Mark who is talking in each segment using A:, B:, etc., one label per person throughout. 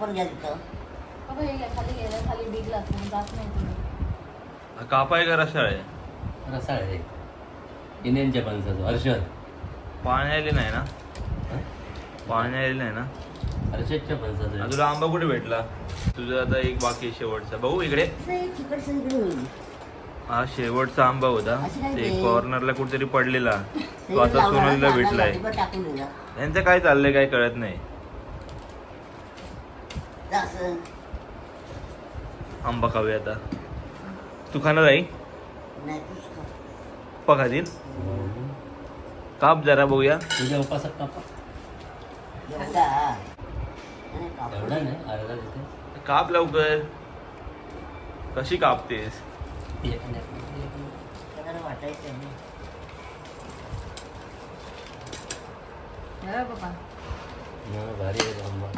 A: बाबा हे घ्या खाली गेलं खाली जात नाही तुम्ही.
B: कापाय का रसाळ आहे?
C: रसाळ आहे. इंडियनच्या पंचाचं हर्षद.
B: पाणी आले नाही ना?
C: हं?
B: पाणी आले नाही ना?
C: हर्षदच्या
B: आणि तुला आंबा कुठे भेटला? तुझा आता एक बाकी आहे शेवटचा. भाऊ इकडे.
D: नाही, तिकडचं इकडे होईल
B: हा शेवटचा आंबा होता.
D: असं काय
B: ते
D: ते?
B: कॉर्नरला कुठेतरी पडलेला.
D: ते
B: आता सोनलला भेटलाय.
D: भाजीवर टाकून दिला.
B: यांचं काय चाललंय काय कळत नाही.
D: असं
B: आंबा खाऊया आता. तू खाणार आहे?
D: नाही तूच खा.
B: पप्पा खातील? काप जरा बघूया.
C: तुझ्या उपासक कापा.
D: एवढा नाही कापून.
C: एवढा नाही अर्धा तिथे
B: काप लवकर. कशी कापतेस?
C: एक एक.
D: त्याला वाटायचं
A: हा,
C: भारी आहे आंबा.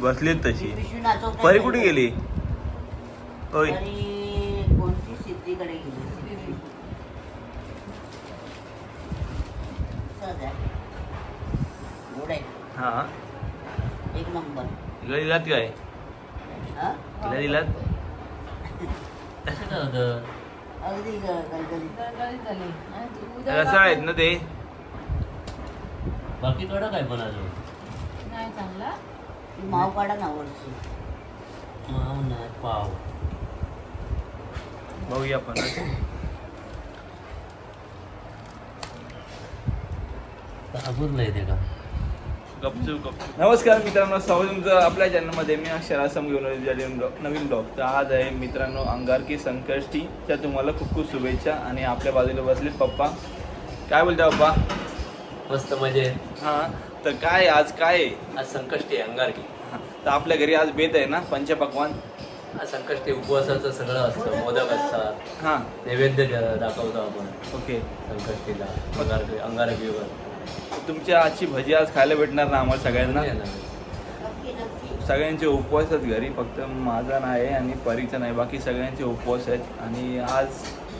B: बसलीत तशी. परी. कुठे गेली? होय.
D: कोणती? सिद्धीकडे गेली. सिद्धी. सहज आहे. गोड आहे.
B: हा.
D: एक नंबर.
B: तिला दिलात काय?
D: हा?
B: तिला दिलात
C: कसं होतं?
D: अगदी
B: आहेत ना ते?
C: बाकी कडा काय पण अजून?
A: नाही चांगला.
D: माव काढा ना वरची
C: माव नाही पाव.
B: बघूया आपण.
C: नाही ते का?
B: गपचूप गपचूप. नमस्कार मित्रांनो स्वागत तुमचं आपल्या चॅनलमध्ये. मी अक्षरासम घेऊन आलेलो आहे. नवीन ब्लॉग. नवीन ब्लॉग. तर आज आहे मित्रांनो अंगारकी संकष्टीच्या तुम्हाला खूप खूप शुभेच्छा. आणि आपल्या बाजूला बसलेत पप्पा. काय बोलता पप्पा?
C: मस्त मजे
B: हां. तर काय आज काय आहे?
C: आज संकष्टी आहे अंगारकी.
B: तर आपल्या घरी आज बेत आहे ना पंचपक्वान
C: आज संकष्टी उपवासाचं सगळं असतं मोदक असतात.
B: हां.
C: नैवेद्य दाखवतो आपण.
B: ओके.
C: संकष्टीला अंगारकी अंगारकीवर
B: तुमची आजची भजी आज खायला भेटणार ना आम्हाला सगळ्यांना?
D: नक्की नक्की.
B: सगळ्यांचे उपवास आहेत घरी फक्त माझा नाही आणि परीचा नाही. बाकी सगळ्यांचे उपवास आहेत आणि आज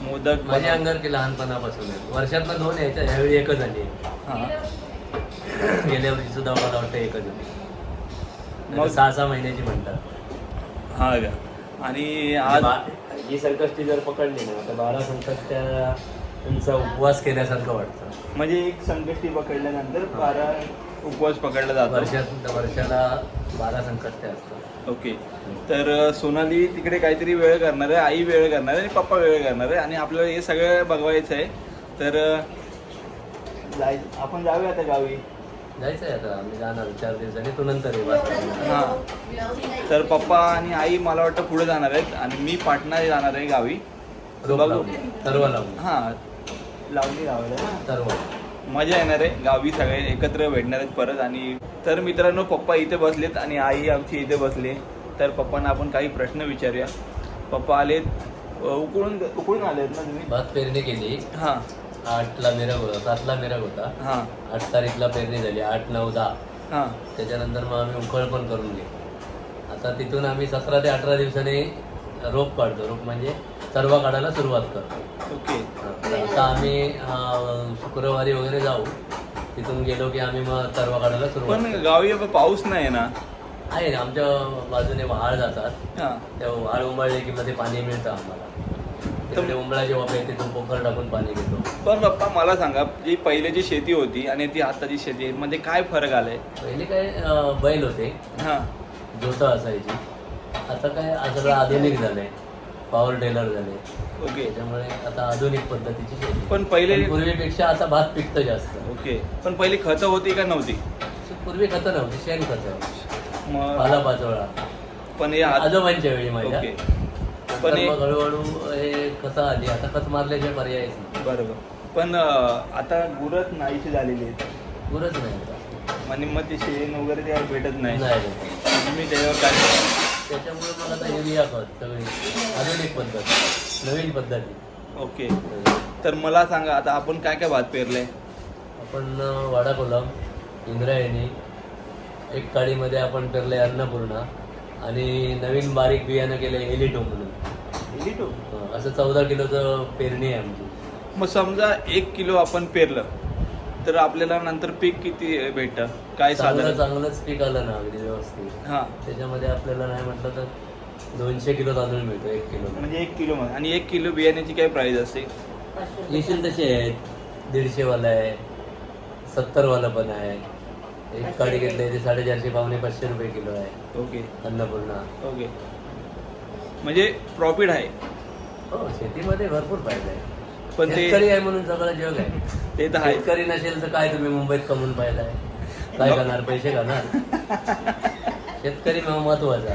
B: मोदक
C: माझी
B: बनव-
C: अंगारकी लहानपणापासून आहे वर्षातनं दोन यायच्या ह्यावेळी एकच झाली
B: हां.
C: गेल्या वर्षी सुद्धा मला वाटतं एकच झाली
B: मग-
C: सहा सहा महिन्याची म्हणतात.
B: हा का? आणि आज
C: बा- ही संकष्टी जर पकडली ना तर बारा संकष्टांचा उपवास केल्यासारखं वाटतं.
B: म्हणजे एक संकष्टी पकडल्यानंतर बारा उपवास पकडला जातो.
C: वर्षात वर्षाला बारा संकष्टी असतात.
B: ओके. तर सोनाली तिकडे काहीतरी वेळ करणार आहे आई वेळ करणार आहे आणि पप्पा वेळ करणार आहे आणि आपल्याला हे सगळं बघवायचं आहे. तर जाय आपण जाऊया आता गावी.
C: जायचं आहे आता आम्ही जाणार चार दिवसांनी तू नंतर ये वाजता
B: हां. तर पप्पा आणि आई मला वाटतं पुढे जाणार आहेत आणि मी पाटणा जाणार आहे गावी.
C: रोप
B: बघू.
C: लावली तरवा लावली
B: हां लावली लावलं
C: तरवा.
B: मजा येणार आहे गावी सगळे एकत्र भेटणार आहेत परत आणि तर मित्रांनो पप्पा इथे बसलेत आणि आई आमची इथे बसली. तर पप्पांना आपण काही प्रश्न विचारूया. पप्पा आलेत. अ, उकळून उकळून आलेत ना तुम्ही?
C: भात पेरणी केली.
B: हां.
C: आठला मिरग होता सातला मिरग होता.
B: हां.
C: आठ तारीखला पेरणी झाली आठ नऊ दहा.
B: हां.
C: त्याच्यानंतर मग आम्ही उकळ पण करून घेऊ आता तिथून आम्ही सतरा ते अठरा दिवसांनी रोप काढतो. रोप म्हणजे तरवा काढायला सुरुवात करतो.
B: ओके.
C: तर आता आम्ही अं, शुक्रवारी वगैरे जाऊ. तिथून गेलो की आम्ही मग तरवा काढायला सुरुवात
B: पण गावी पाऊस नाही ना.
C: आहे ना आमच्या बाजूने वहाळ जातात.
B: हां.
C: त्या वहाळ उमळले की मध्ये पाणी मिळतं आम्हाला. तिकडे तिथून पोखर टाकून पाणी घेतो.
B: पण पप्पा मला सांगा जी पहिल्याची शेती होती आणि ती आताची शेती आहे मध्ये काय फरक आलाय?
C: पहिले काय अं, बैल होते.
B: हां.
C: जोतं असायची. आता काय सगळं आधुनिक झालंय. पॉवर टेलर झाले.
B: ओके.
C: त्याच्यामुळे आता आधुनिक पद्धतीची शेती.
B: पण पहिले
C: पण पूर्वीपेक्षा आता भात पिकतं जास्त.
B: ओके. पण पहिली खतं होती का नव्हती?
C: पूर्वी खतं नव्हती शेण खतं
B: मग
C: पाला पाचोळा
B: पण हे आज-
C: आजोबांच्या वेळी माझ्या
B: ओके. पण हे-
C: मग हळूहळू हे खतं आली? आता खत मारल्याशिवाय पर्यायच नाही
B: बरोबर. पण अं, आता गुरच नाहीशी झालेली आहेत.
C: पुरच नाही. आता
B: आणि मग ते शेण वगैरे ते भेटत नाही.
C: नाही.
B: तुम्ही त्याच्यावर काय
C: त्याच्यामुळे मला आता युरिया खत सगळी आधुनिक पद्धत. नवीन पद्धती.
B: ओके. तर मला सांगा आता आपण काय काय भात पेरलंय
C: आपण अं, वाडा कोलम इंद्रायणी एक काडीमध्ये आपण पेरले अन्नपूर्णा आणि नवीन बारीक बियाणं केले एलिटो म्हणून. असं चौदा किलोचं पेरणी आहे आमची.
B: मग समजा एक किलो आपण पेरलं तर आपल्याला नंतर पीक किती भेटतं? काय
C: चांगलं
B: साधारण
C: चांगलंच पीक आलं ना अगदी व्यवस्थित.
B: हा.
C: त्याच्यामध्ये आपल्याला नाही म्हटलं तर दोनशे किलो तांदूळ मिळतो एक किलो.
B: म्हणजे एक किलो मध्ये आणि एक किलो बियाण्याची काय प्राइस असते.
C: येशील तसे आहेत दीडशेवाला आहे. सत्तरवाला पण आहे. एक काडी घेतले ते साडेचारशे पावणे पाचशे रुपये किलो आहे.
B: ओके.
C: अन्नपूर्णा.
B: ओके. म्हणजे प्रॉफिट आहे.
C: हो शेतीमध्ये भरपूर फायदा आहे.
B: पण ते
C: शेतकरी आहे म्हणून सगळं जग आहे.
B: ते तर आहे.
C: शेतकरी नसेल तर काय तुम्ही मुंबईत कमवून पाहिलाय? काय करणार? पैसे घालणार शेतकरी महत्त्वाचा.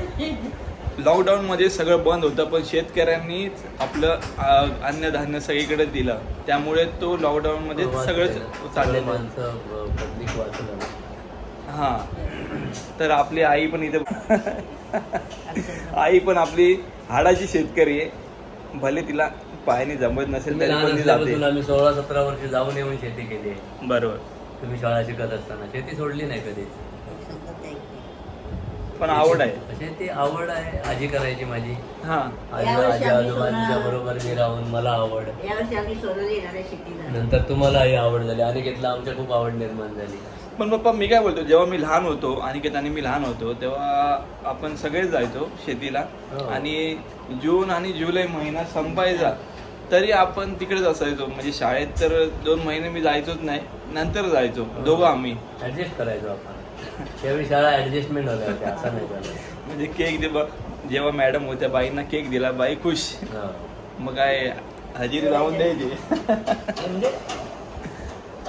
B: लॉकडाऊन मध्ये सगळं बंद होतं पण शेतकऱ्यांनीच आपलं अं, अन्नधान्य सगळीकडे दिलं. त्यामुळे तो लॉकडाऊन मध्ये सगळं
C: सगळे
B: चाललं
C: माणसं पब्लिक वाचलं.
B: हा. तर आपली आई पण इथे आई पण आपली हाडाची शेतकरी आहे. भले तिला पायाने जमत नसेल तरी पण ती
C: असल्यापासून
B: जाते
C: आम्ही सोळा सतरा वर्ष जाऊन येऊन शेती केली आहे.
B: बरोबर.
C: तुम्ही शाळा शिकत असताना. शेती सोडली नाही कधी.
B: पण आवड आहे.
C: शेती आवड आहे. आजी करायची माझी.
B: हा.
C: आजी
D: यावर्षी
C: आजी
D: आम्ही
C: आजोबांच्या. बरोबर मी राहून मला आवड.
D: यावर्षी आम्ही सोडून येणार आहे शेतीला.
C: नंतर तुम्हालाही आवड झाली. अनिकेतला आमच्या खूप आवड निर्माण झाली.
B: पण पप्पा मी काय बोलतो जेव्हा मी लहान होतो अनिकेत आणि मी लहान होतो तेव्हा आपण सगळेच जायचो शेतीला.
C: हो.
B: आणि जून आणि जुलै महिना संपायचा तरी आपण तिकडेच असायचो. म्हणजे शाळेत तर दोन महिने मी जायचोच नाही नंतर जायचो. दोघं आम्ही.
C: ऍडजस्ट करायचो आपण. त्यावेळी शाळा ऍडजस्टमेंट होत्या असं नाही
B: म्हणजे केक दे जेव्हा मॅडम होत्या बाईंना केक दिला बाई खुश.
C: हो.
B: मग काय हजेरी लावून द्यायची.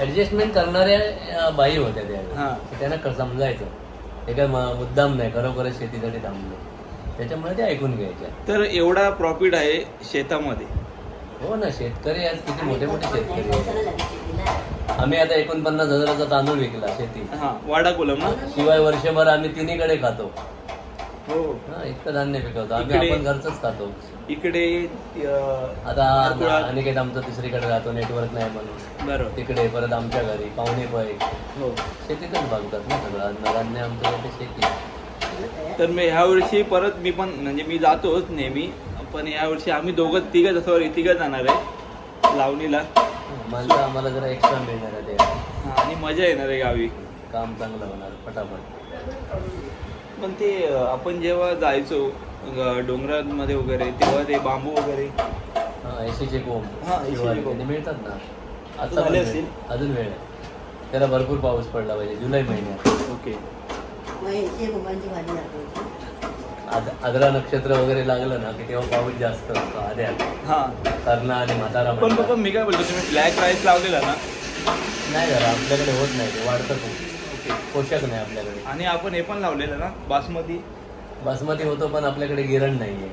C: ऍडजस्टमेंट करणाऱ्या बाई होत्या
B: हा.
C: त्यावेळी त्यांना समजायचं. ते काय म- मुद्दाम नाही खरोखरच शेतीसाठी थांबले त्याच्यामुळे ते ऐकून घ्यायच्या.
B: तर एवढा प्रॉफिट आहे शेतामध्ये.
C: हो ना शेतकरी आज किती मोठे मोठे शेतकरी आहेत. आम्ही आता एकोणपन्नास हजाराचा तांदूळ विकला शेती
B: हा वाडा कोलम ना?
C: शिवाय वर्षभर आम्ही तिन्हीकडे खातो.
B: हो.
C: हा इतकं धान्य पिकवतो. आम्ही
B: इकडे-
C: आपण घरचंच खातो.
B: इकडे अं,
C: आता अनिकेत आमचं तिसरीकडे राहतो नेटवर्क नाही म्हणून.
B: बरोबर.
C: तिकडे परत आमच्या घरी पाहुणे पै
B: हो.
C: शेतीतच बघतात ना सगळं. अन्नधान्य आमचं इथे शेती.
B: तर मी ह्या वर्षी परत मी पण म्हणजे मी जातोच नेहमी पण या वर्षी आम्ही दोघं तिघच सॉरी तिघं जाणार आहे लावणीला.
C: माणसं आम्हाला जरा एक्स्ट्रा मिळणार आहे ते.
B: हा, आणि मजा येणार आहे गावी.
C: काम चांगलं होणार पटापट.
B: पण ते आपण जेव्हा जायचो डोंगरांमध्ये वगैरे तेव्हा ते बांबू वगैरे.
C: हा कोंब
B: हा,
C: शिवाय
B: कोंब.
C: ते मिळतात ना. आता
B: झाले
C: पण? अजून वेळ आहे त्याला भरपूर पाऊस पडला पाहिजे जुलै महिन्यात.
B: ओके.
D: मग याची गुमांची भाजी दाखवायची
C: आद आदरा नक्षत्र वगैरे लागलं ना की तेव्हा पाऊस जास्त असतो आद्या.
B: हा.
C: कर्णा आणि म्हातारा
B: पण
C: म्हणतात.
B: मी काय बोलतो तुम्ही ब्लॅक राईस लावलेला ना?
C: नाही जरा आपल्याकडे होत नाही ते वाढतं खूप. पोषक नाही आपल्याकडे.
B: आणि आपण हे पण लावलेलं ना बासमती.
C: बासमती होतो पण आपल्याकडे गिरण नाहीये.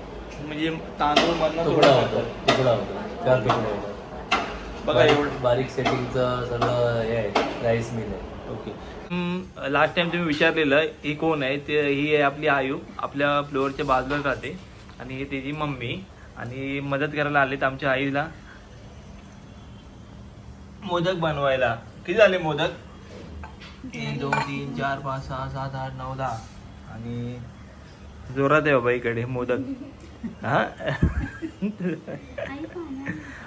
B: म्हणजे तांदूळ मधनं
C: तुकडा होतो. तुकडा होतो चार तुकडे होतात.
B: बघा
C: बारीक-
B: एवढं.
C: बारीक सेटिंगचं सगळं हे आहे राईस मिल आहे.
B: ओके. लास्ट टाइम तुम्ही विचारलेलं ही कोण आहे? ते ही आहे आपली आयू आपल्या फ्लोअरच्या बाजूला राहते. आणि ही तिची मम्मी. आणि मदत करायला आलेत आमच्या आईला. मोदक बनवायला. किती झाले मोदक? एक दोन तीन चार पाच सहा सात आठ नऊ दहा. आणि जोरात आहे बाबा इकडे मोदक. हा?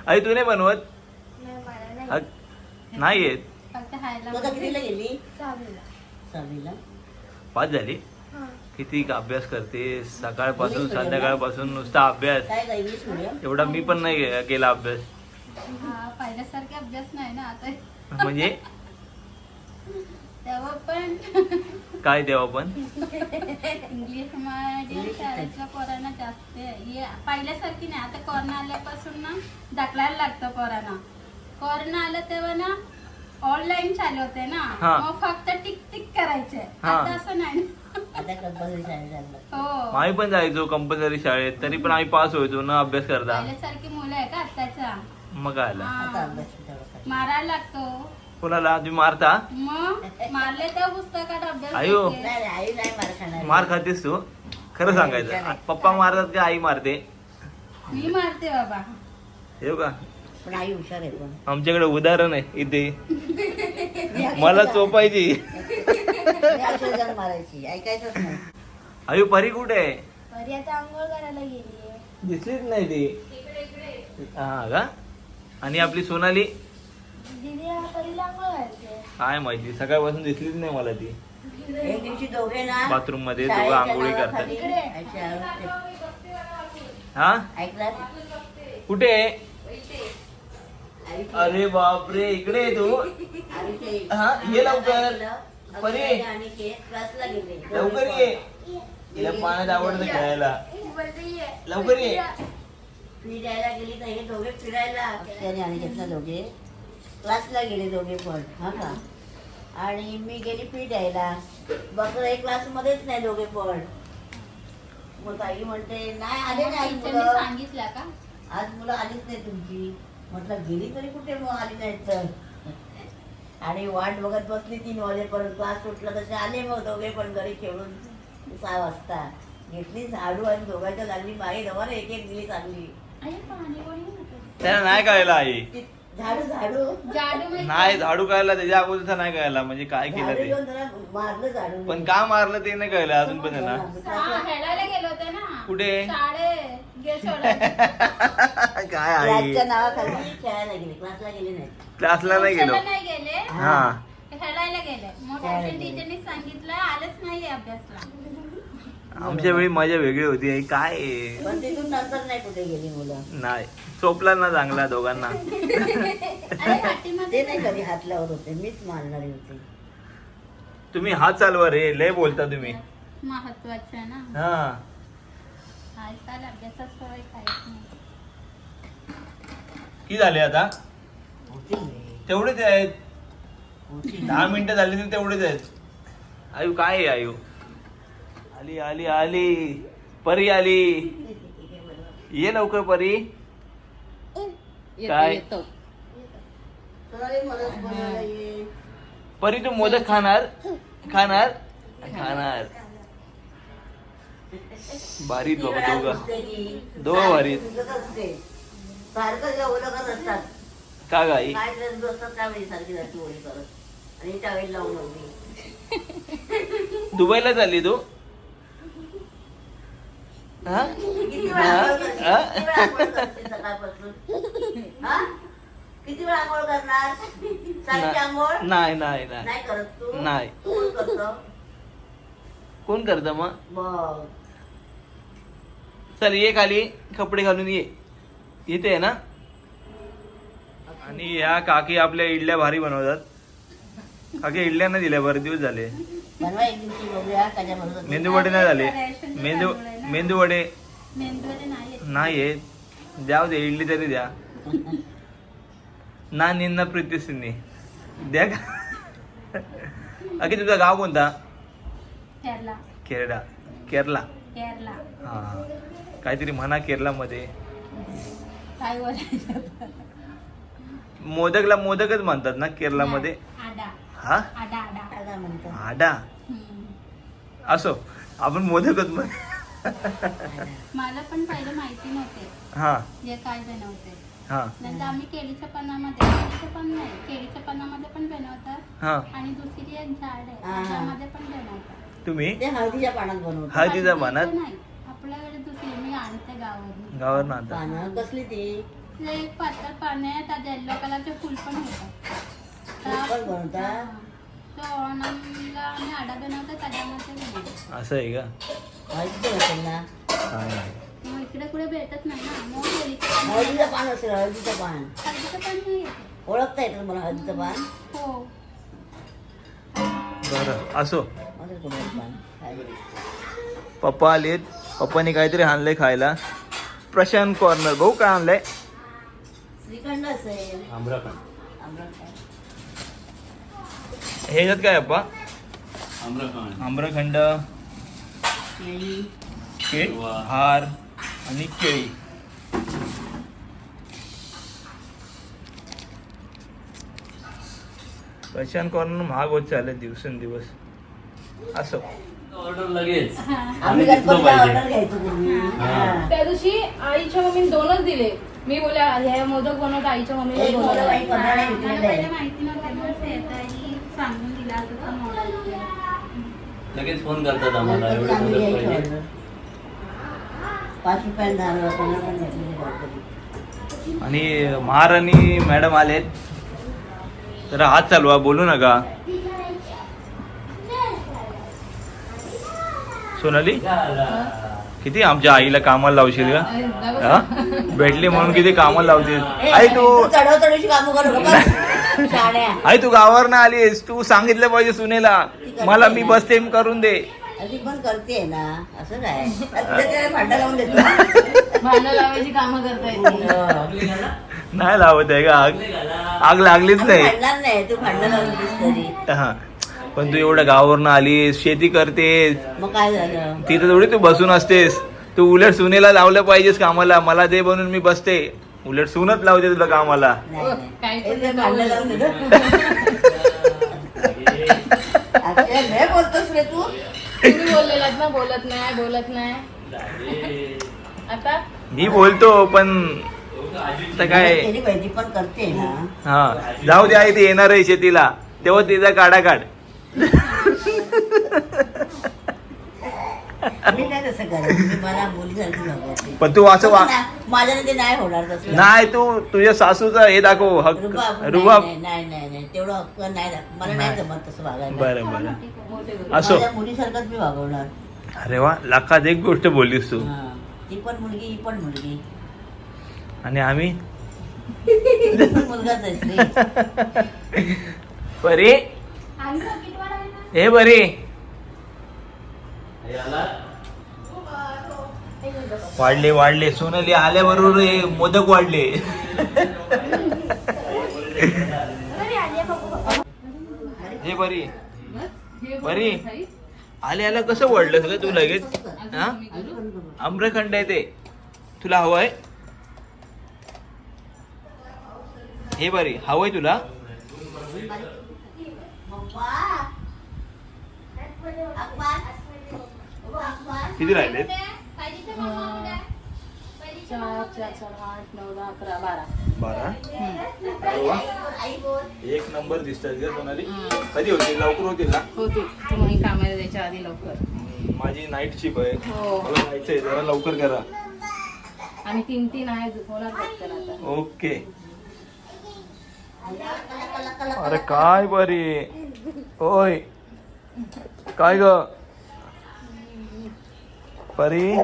B: आई तू नाही बनवत? अ- नाही येत. पाच झाली? किती अभ्यास करते सकाळपासून संध्याकाळपासून नुसता अभ्यास. एवढा मी पण नाही के- केला अभ्यास.
A: हा पहिल्यासारखे अभ्यास नाही ना आता.
B: म्हणजे?
A: तेव्हा पण.
B: काय तेव्हा पण?
A: इंग्लिशमध्ये शाळेतल्या पोरांना जास्त हे पहिल्यासारखी नाही. आता कोरोना आल्यापासून ना ढकलायला लागतं पोरांना. कोरोना आलं तेव्हा ना ऑनलाईन चालू होते ना.
B: हा.
A: मग फक्त टिक टिक करायचे.
B: हा.
A: आता असं नाही.
D: आता कंपल्सरी
A: हो.
B: आम्ही पण जायचो कंपल्सरी शाळेत. तरी पण आम्ही पास व्हायचो न अभ्यास करता.
A: पहिल्यासारखी मुलं आहे का आत्ताच्या?
B: मग आला.
D: आता
A: हा.
D: अभ्यास.
A: मारायला लागतो.
B: कोणाला तुम्ही मारता.
A: मग मारले तर पुस्तकात अभ्यास
B: आयो.
A: देते.
D: नाही नाही, आई नाही मार खाणार.
B: मार खातेस तू. खरं सांगायचं. पप्पा मारतात का आई मारते?
A: मी मारते बाबा.
B: येऊ का?
D: पण आई हुशार आहे पण.
B: आमच्याकडे उदाहरण आहे इथे. मला चोपायची.
D: मी अक्षर जाऊन मारायची. ऐकायचंच नाही.
B: आयु परी कुठे? आहे
A: परी आता आंघोळ करायला गेली
B: दिसलीच नाही ती. हा का? आणि आपली सोनाली? काय माहिती सकाळपासून दिसलीच नाही मला ती.
D: एक दिवशी दोघे ना
B: बाथरूममध्ये
D: शाळेच्या
B: दोघं आंघोळी करतात. हा?
D: ऐकलं?
B: कुठे?
D: आयुष्य-
B: अरे बापरे इकडे आहे तू.
D: आयुष्य-
B: हा, ये लवकर.
D: अकरावीला
B: परी.
D: आणि ते क्लासला गेले.
B: लवकर ये. तिला पाण्यात आवडतं खेळायला. लवकर ये.
D: फी द्यायला गेली तर हे दोघे फिरायला. अक्षय आणि दोघे. क्लासला गेले दोघे पण हा का? आणि मी गेली फी द्यायला बघ एक क्लास मध्येच नाही दोघे पण. मग ताई म्हणते नाही आले नाही
A: टीचरने
D: मुलं.
A: सांगितलं का?
D: आज मुलं आलीच नाही तुमची. म्हटलं गेली तरी कुठे मग आली नाहीत तर? आणि वाट बघत बसली तीन वाजेपर्यंत क्लास सुटला तसे आले मग दोघे पण घरी खेळून सहा वाजता. घेतली झाडू आणि दोघांच्या लागली मागे दवाने एक एक दिली चांगली
A: पाणी?
B: त्याला नाही कळलं आई.
D: झाडू झाडू.
A: जाडू माहिती
B: नाही झाडू कळला त्याच्या अगोदर नाही कळला म्हणजे काय केलं
D: झाडू
B: ते?
D: घेऊन जरा मारलं झाडू.
B: पण का मारलं ते नाही कळलं अजून पण आहे ना
A: हा, खेळायला गेलो होते ना.
B: कुठे?
A: शाळे गे सोडायला
B: काय
D: नावाखाली खेळायला गेले. क्लासला गेले नाही
B: क्लासला नाही गेलो.
A: ट्युशनला नाही गेले?
B: हा.
A: खेळायला गेले. मग
D: खेळायला
A: ट्युशन
D: गेले.
A: टीचरने सांगितलं आलंच नाही अभ्यासला.
B: आमच्या वेळी मजा वेगळी होती. आई काय? आहे?
D: पण तिथून नंतर नाही कुठे गेली मुलं.
B: नाही. चोपला ना चांगला दोघांना.
D: ते नाही कधी हात लावत होते मीच मारणारी होती.
B: तुम्ही हात चालवा रे लय बोलता तुम्ही.
A: महत्वाचं आहे ना.
B: हा.
A: आजकाल अभ्यासात सवय काहीच नाही.
B: किती झाले आता?
D: होती रे.
B: तेवढेच आहेत.
D: होती.
B: दहा मिनिटं झाली तर तेवढेच आहेत. आयु काय आहे आयु? आली आली आली. परी आली. ये लवकर परी. काय?
D: बनवायला ये.
B: परी तू मोदक खाणार? खाणार? खाणार. भारीत
D: ती
B: बाबा दोघं. दोघं भारीत.
D: असते. सारखं असतात.
B: का गाई
D: काय ड्रेस बसतात काय माहिती सारखी सारखी ओळी करत. आणि टावेल लावून होती
B: दुबईला चालली तू?
D: किती वेळा
B: हा?
D: आंघोळ?
B: हा?
D: किती वेळा आंघोळ करशील सकाळपासून? हा? किती वेळा आंघोळ करणार? आंघोळ?
B: नाही नाही नाही.
D: नाही करत तू?
B: नाही.
D: कोण करतं?
B: कोण करत मग?
D: बघ.
B: चल ये खाली. कपडे घालून ये. येते आहे ना. आणि ह्या काकी आपल्या इडल्या भारी बनवतात. काकी इडल्या नाही दिल्या बरेच दिवस झाले.
D: बनवा एक दिवशी बघूया कशा बनवतात.
B: मेंदू वडे नाही झाले. मेंदू मेंदू वडे
A: नाही
B: आहेत द्याव दे इडली तरी द्या. ना निन्ना प्रीती सिन्नी द्या का? अगे तुझा गाव कोणता?
A: केरला.
B: केरळा. केरला.
A: केरला.
B: हा. काहीतरी म्हणा केरलामध्ये मोदकला मोदकच म्हणतात ना केरलामध्ये
A: आडा.
B: हा?
A: आडा आडा.
D: काय म्हणतात.
B: आडा?
A: हम्म.
B: असो आपण मोदकच म्हण
A: मला पण पहिले माहिती नव्हते.
B: हा.
A: जे काय बनवते.
B: हा.
A: नंतर आम्ही केळीच्या पानामध्ये केळीच्या पान नाही केळीच्या पानामध्ये पण बनवतात.
B: हा.
A: आणि दुसरी एक झाड आहे
D: हा.
A: त्यामध्ये पण बनवतात.
B: तुम्ही?
D: ते हळदीच्या पानात बनवतात.
B: हळदीच्या
A: हळदीचं
B: पानात?
A: नाही आपल्याकडे दुसरी मी आणते गावावरून
B: गावावर
D: पानं? कसली ती?
A: ते एक पातळ पाने आहे त्यात येल्लो कलरचे फुल पण होतात.
D: पण?
A: हा. तो ओणमला आणि आडा त्याच्यामध्ये
B: असं आहे का?
D: हळदीचं असेल ना
B: काय नाही.
A: मग इकडे कुठे भेटत नाही ना. मग केळीचं पान
D: हळदीचं पान असेल हळदीचं पान.
A: हळदीचं पान नाही येते.
D: ओळखता येतं मला हळदीचं पान?
A: हो.
B: बरं असो.
D: असेल पान.
B: पप्पा आलेत. पप्पानी काहीतरी आणलंय खायला. प्रशांत कॉर्नर भाऊ काय आणलंय?
D: श्रीखंड असेल
C: आम्रखंड.
D: आम्रखंड.
B: ह्याच्यात काय अप्पा
C: आम्रखंड.
B: आम्रखंड.
D: केळी
B: केळ
C: वा.
B: हार आणि केळी प्रशांत कॉर्नर महाग होत चालले दिवसेंदिवस असो
C: ऑर्डर लगेच
D: आम्ही
C: पाहिजे. हा.
D: हा.
E: त्या दिवशी आईच्या मम्मीने दोनच दिले मी बोलले हे मोदक बनवत आईच्या मम्मीने
D: एक मोदक
E: बनवलं
D: आणि पंधरा
A: मला
D: विकलेलं
A: पहिले
D: आहे
A: माहिती नव्हते मग सांगून दिला
C: लगेच फोन करतात आम्हाला एवढे
D: घ्यायचो
C: पाहिजे.
D: पाच गणपती
B: आणि महाराणी मॅडम आलेत. तर हात चालवा बोलू नका. सोनाली? किती आमच्या आईला कामाला लावशील का हा? भेटली म्हणून किती कामाला लावतील
D: ए,
B: आई तू.
D: चढव चढवशी कामं करू
B: आई तू गावावर ना आलीस. तू सांगितलं पाहिजे सुनेला. मला मी बसते करून दे.
D: अशी पण करते ना. असं काय? तुझ्या भांडा लावून देतो.
E: भांडण लावायची कामं करता येते
D: हो.
B: नाही लावत आहे का आग आग लागलीच नाही.
D: भांडणार नाही. तू भांडण लावून दिलीस तरी.
B: हा. पण तू एवढं गावावरनं आलीस. शेती करतेस.
D: मग काय झालं?
B: तिथं थोडी तू बसून असतेस. तू उलट सुनेला लावलं पाहिजेस कामाला. मला दे बनून मी बसते. उलट सुनच लावते तुला कामाला.
E: काय पण
D: लय बोलतोस रे तू.
E: तुम्ही बोललेलात ना बोलत नाही बोलत नाही. आता?
B: मी बोलतो पण आता काय?
D: पण करते ना.
B: हा जाऊ दे आई ती येणार आहे शेतीला. तेव्हा तिचा काढा काढ.
D: मी नाही तसं करत. मी मला मुलीसारखी वागवते
B: पण तू असं वा
D: माझ्याने ते नाही होणार तसं.
B: नाही तू तुझ्या सासूचा हे दाखव हक्क
D: रुबाब
B: रुबाब
D: नाही नाही नाही नाही तेवढं हक्क नाही दाख- मला नाही
B: नाही.
D: जमत तसं वागायला.
B: बरं बरं. असो.
D: माझ्या मुलीसारखंच मी वागवणार.
B: अरे वा लाखात एक गोष्ट बोललीस तू.
D: हा. ती पण मुलगी ही पण मुलगी.
B: आणि आम्ही?
D: तू पण मुलगाच आहेस रे
B: बरे? हे बरे. वाढले वाढले. सोनली आल्याबरोबर हे मोदक वाढले. हे बरी. बरी. आले आला. कसं वाढलं सगळं? तू लगेच हा? आम्रखंड आहे ते. तुला हवंय हे बरी. हवंय तुला? किती राहिले
E: चार चार चार आठ नऊ दहा अकरा बारा.
B: बारा?
E: हम्म.
B: अरे वा. एक नंबर दिसतात सोनाली. कधी होतील? लवकर होतील ना?
E: होते तुम्ही कामाला जायच्या आधी लवकर.
B: माझी नाईट शिप आहे.
E: हो.
B: मला जायचंय. जरा लवकर करा.
E: आणि तीन तीन आहे होणार पटकन आता.
B: ओके. अरे काय बरी? ओय. काय ग? परी?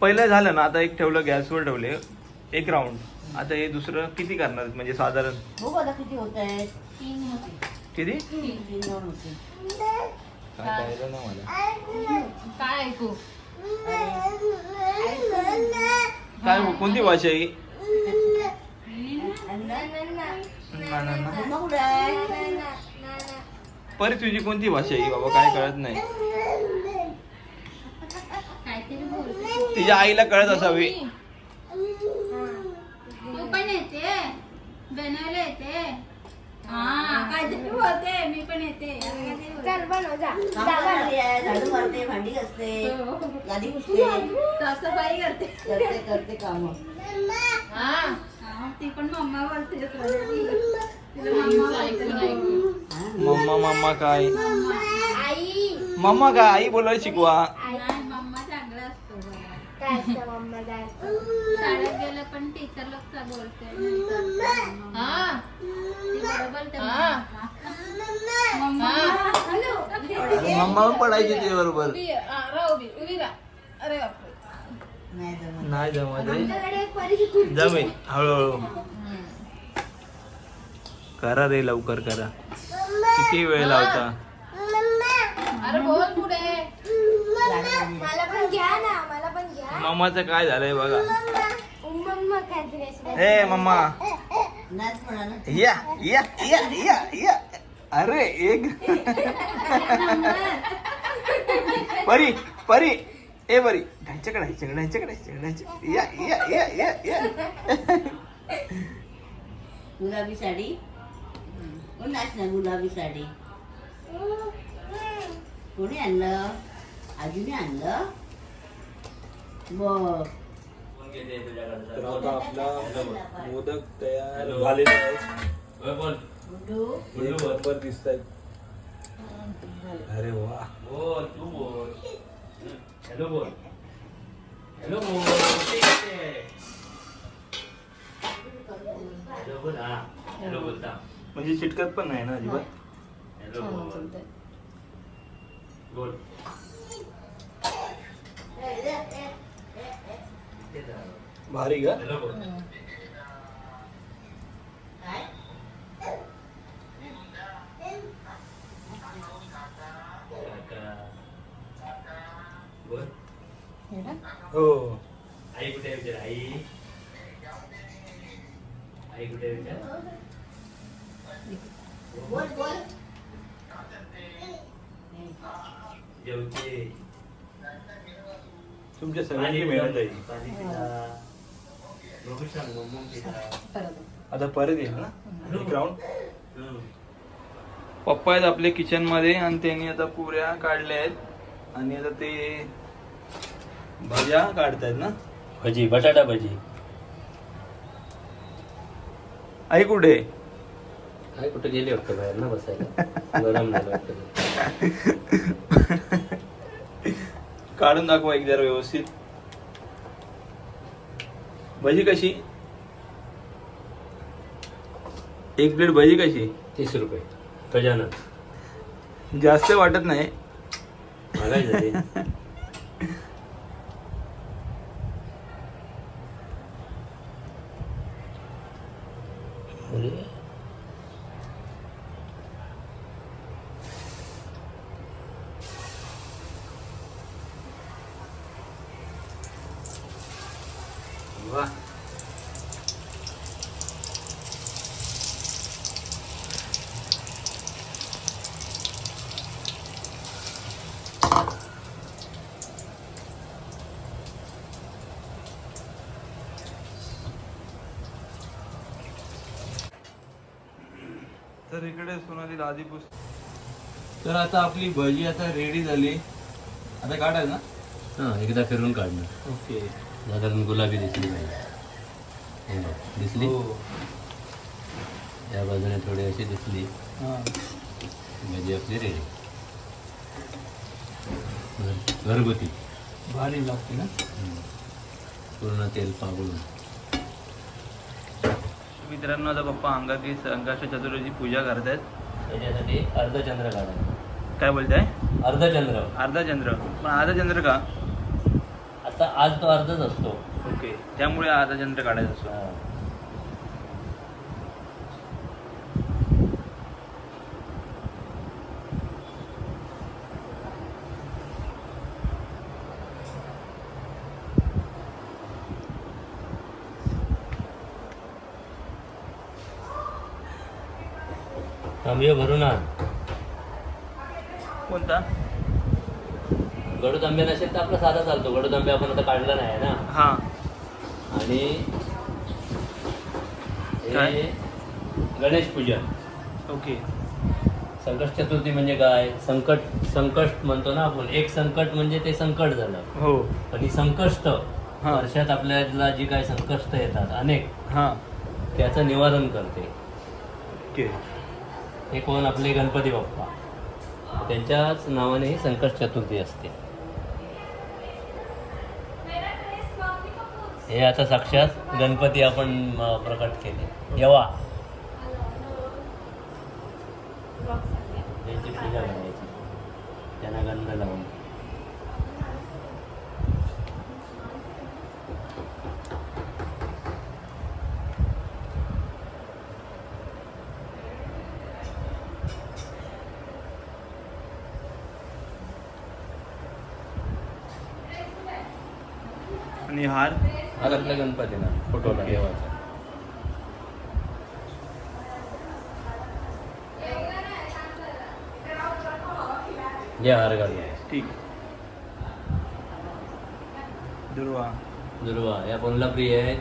B: पहिलं झालं ना आता एक ठेवलं गॅसवर ठेवले एक राऊंड आता हे दुसरं किती करणार? म्हणजे साधारण
D: बघू आता किती होत आहे
E: तीन होते
B: किती
D: तीन दोन होते
B: काय कळलं ना मला
E: काय ऐकू
B: काय कोणती भाषा आहे ही?
D: अण्णा,
B: ना, ना, ना.
D: मम्मा कुठे आहे
B: परी तुझी कोणती भाषा आहे? ही बाबा काय कळत नाही. तिच्या आईला कळत असावी.
A: तू पण येते. बनायला येते. हा. काहीतरी बोलते. मी पण येते.
D: झाडू मारते भांडी घासते. गादी पुसते.
A: साफसफाई करते.
D: करते करते काम.
E: हा.
A: हा, ती पण मम्मा बोलते. मम्मा
B: मम्मा काय मम्मा काय आई बोलायला शिकवा
A: मम्मा चांगला असतो बघा. शाळेत गेलं पण टीचर लोक बोलते मम्मा.
E: हा
A: ती बरोबर
B: पडायची
D: नाही जमत
B: जमेल हळूहळू. करा रे लवकर करा. किती वेळ लावता?
E: अरे बोल पुढे.
F: मला पण घ्या ना मला पण घ्या.
B: मम्माचं काय झालंय बघा. ए मम्मा. या या या या या. अरे एक. परी परी. ए परी. ढांच्याकडे ढांच्याकडे ढांच्याकडे ढांच्याकडे या या या या या.
D: गुलाबी साडी. कोण नाच ना गुलाबी साडी कोणी आणलं? आजीने आणलं? बघ
B: तर आता आपला मोदक तयार झालेला आहे. दिसत आहेत अरे वा.
C: बोल. हॅलो बोल. हॅलो बोल. हॅलो बोल. हा हॅलो बोलता.
B: म्हणजे चिटकत पण नाही ना अजिबात?
E: छान
C: बोल
B: भारी का?
C: हॅलो बोल काका. बोल
E: हे ना?
B: हो.
C: आई कुठे आहे विचार आई? आई कुठे आहे विचार जेवते.
B: तुमच्या सगळ्यांची मेहनत आहे ही. आता परत येईल ना?
C: हम्म.
B: पप्पा आहेत आपले किचनमध्ये आणि त्यांनी आता पुऱ्या काढल्या आहेत. आणि आता ते भज्या काढतायत ना?
C: भजी बटाटा भजी.
B: आई कुठे?
C: काय कुठे गेले वाटतं बाहेर ना बसायला? गरम झालं वाटतं
B: काढून दाखवा एक जरा व्यवस्थित. भजी कशी? एक प्लेट भजी कशी?
C: तीस रुपये. गजानन.
B: जास्त वाटत नाही. तर इकडे सोनाली आधी पुस तर आता आपली भजी आता रेडी झाली. आता काढाल ना?
C: हा एकदा फिरून काढणार.
B: ओके.
C: साधारण गुलाबी दिसली पाहिजे. हे दिसली?
B: हो.
C: या बाजूने थोडी अशी दिसली.
B: हां.
C: भाजी आपली रेडी घरगुती.
B: भारी लागते ना.
C: पूर्ण तेल पागळून.
B: मित्रांनो आता पप्पा अंगाची अंगाच्या चतुर्थीची पूजा करतायत.
C: त्याच्यासाठी अर्धचंद्र काढायचं
B: काय बोलताय?
C: अर्धचंद्र.
B: अर्धा चंद्र पण अर्धा चंद्र का?
C: आता आज तो अर्धच असतो.
B: ओके. त्यामुळे अर्धा चंद्र काढायचा असतो
C: हा. तांबे भरून आण
B: कोणता?
C: गडू तांबे नसेल तर आपला साधा चालतो. गडू तांबे आपण आता काढला नाही ना.
B: हां.
C: आणि
B: काय?
C: गणेश पूजन.
B: ओके.
C: संकट चतुर्थी म्हणजे काय? संकट संकट म्हणतो ना आपण. एक संकट म्हणजे ते संकट झालं.
B: हो.
C: पण ही संकष्ट
B: हा.
C: वर्षात आपल्याला जी काय संकष्ट येतात अनेक
B: हां.
C: त्याचं निवारण करते.
B: ओके.
C: हे कोण? आपले गणपती बाप्पा. त्यांच्याच नावाने ही संकट चतुर्थी असते. हे आता साक्षात गणपती आपण प्रकट केले. येवा. त्यांची पूजा करायची. त्यांना गंध लावून.
B: हार
C: आज आपल्या गणपतीना फोटोला
B: ओके.
C: देवाचा घ्या हार
B: ठीक. दुर्वा.
C: दुर्वा या कोणला प्रिय आहे?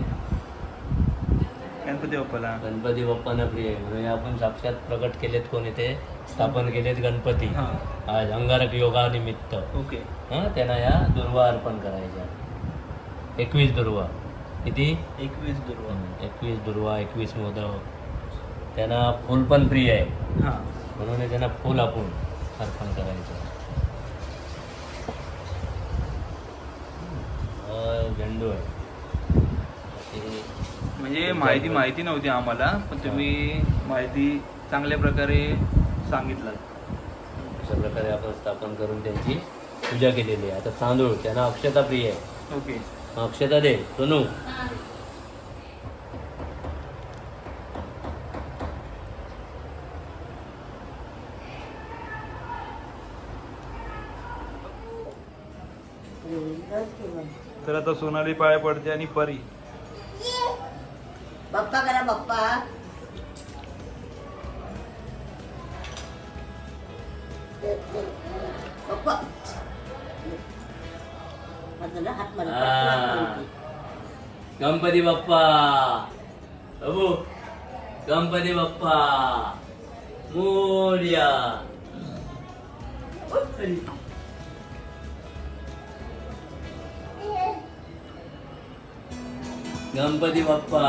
B: गणपती बाप्पाला.
C: गणपती बाप्पांना प्रिय आहे. म्हणून हे आपण साक्षात प्रकट केलेत कोणी ते स्थापन केलेत गणपती.
B: हां.
C: आज अंगारक योगानिमित्त.
B: ओके.
C: हां त्यांना या दुर्वा अर्पण करायच्या. एकवीस दुर्वा. किती?
B: एकवीस दुर्वा.
C: एकवीस दुर्वा एकवीस मोदक. त्यांना फूल पण प्रिय आहे.
B: हां.
C: म्हणून त्यांना फूल आपण अर्पण करायचं. झेंडू आहे.
B: म्हणजे माहिती माहिती नव्हती आम्हाला पण तुम्ही माहिती चांगल्या प्रकारे सांगितलं
C: अशा प्रकारे आपण स्थापन करून त्यांची पूजा केलेली आहे. आता तांदूळ त्यांना अक्षता प्रिय आहे.
B: ओके.
C: अक्षता दे सोनू.
B: तर आता सोनाली पाया पडते आणि परी.
D: बाप्पा करा बाप्पा. बाप्पा. हात
C: हा. गणपती बाप्पा बाबू गणपती बाप्पा मोर्या गणपती बाप्पा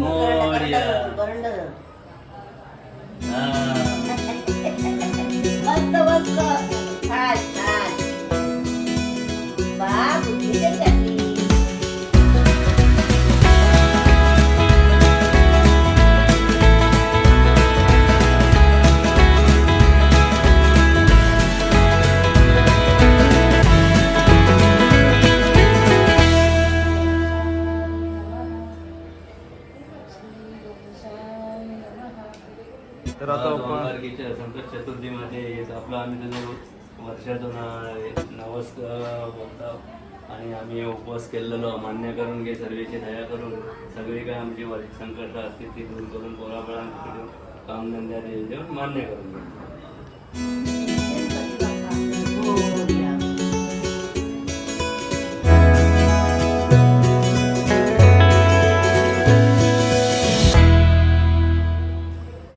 C: मोरया. हा.
D: मस्त मस्त छान छान बा बुद्धी त्याच्यातली
C: आणि आम्ही उपवास केलेलो मान्य करून घे सर्वेची दया करून सगळी काय आमची वर- संकट असतील ती दूर करून पोरापळांकडून कामधंद्यात देऊन मान्य करून घे